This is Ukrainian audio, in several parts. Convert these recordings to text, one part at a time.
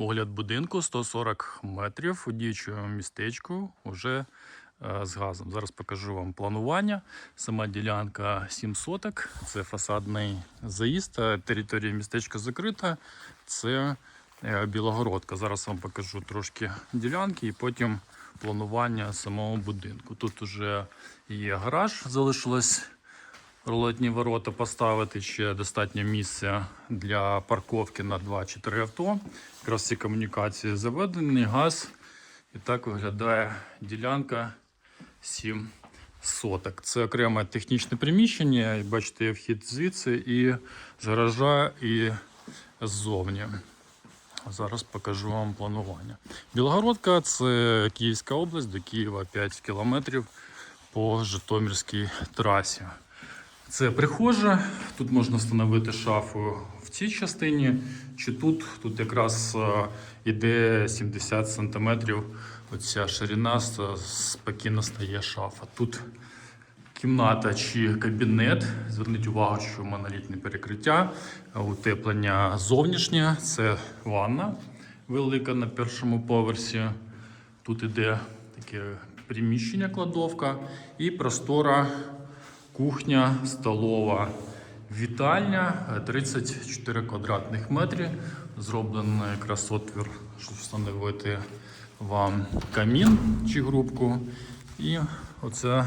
Огляд будинку 140 метрів у діючому містечку вже е, з газом. Зараз покажу вам планування. Сама ділянка 7 соток, це фасадний заїзд, територія містечка закрита. Це е, Білогородка. Зараз вам покажу трошки ділянки і потім планування самого будинку. Тут вже є гараж, залишилось рулетні ворота поставити ще достатньо місця для парковки на 2-4 авто. Якраз всі комунікації заведені, газ. І так виглядає ділянка 7 соток. Це окреме технічне приміщення. Бачите, є вхід звідси і з гаража, і ззовні. Зараз покажу вам планування. Білогородка це Київська область, до Києва 5 кілометрів по Житомирській трасі. Це прихожа. Тут можна встановити шафу в цій частині. Чи тут? Тут якраз е, іде 70 см. Оця ширина спокійно стає шафа. Тут кімната чи кабінет. Зверніть увагу, що монолітне перекриття, утеплення зовнішнє. Це ванна велика на першому поверсі. Тут іде таке приміщення, кладовка і простора кухня, столова, вітальня, е, 34 квадратних метри. Зроблений якраз отвір, щоб встановити вам камін чи грубку. І оця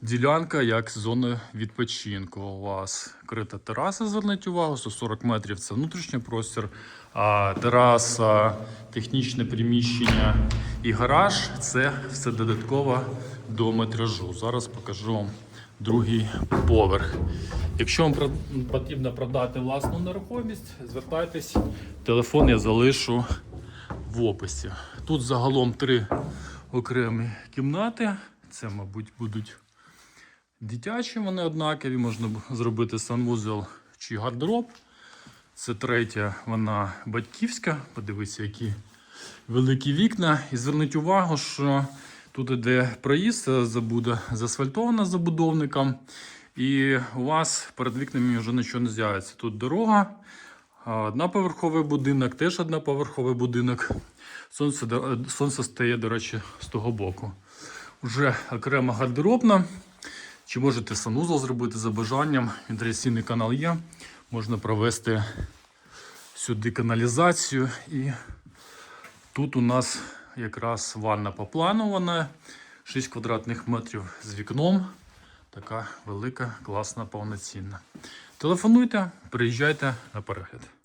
ділянка як зона відпочинку. У вас крита тераса, зверніть увагу, 140 метрів це внутрішній простір, а тераса, технічне приміщення і гараж це все додатково до метражу. Зараз покажу вам другий поверх. Якщо вам потрібно продати власну нерухомість, звертайтесь. Телефон я залишу в описі. Тут загалом три окремі кімнати. Це, мабуть, будуть дитячі, вони однакові. Можна зробити санвузол чи гардероб. Це третя, вона батьківська. Подивіться, які великі вікна. І зверніть увагу, що тут іде проїзд, це забуда заасфальтована забудовником. І у вас перед вікнами вже нічого не з'явиться. Тут дорога, одноповерховий будинок, теж одноповерховий будинок. Сонце, сонце стає, до речі, з того боку. Вже окрема гардеробна. Чи можете санузол зробити за бажанням? Інтересійний канал є. Можна провести сюди каналізацію. І тут у нас якраз ванна попланована. 6 квадратних метрів з вікном. Така велика, класна, повноцінна. Телефонуйте, приїжджайте на перегляд.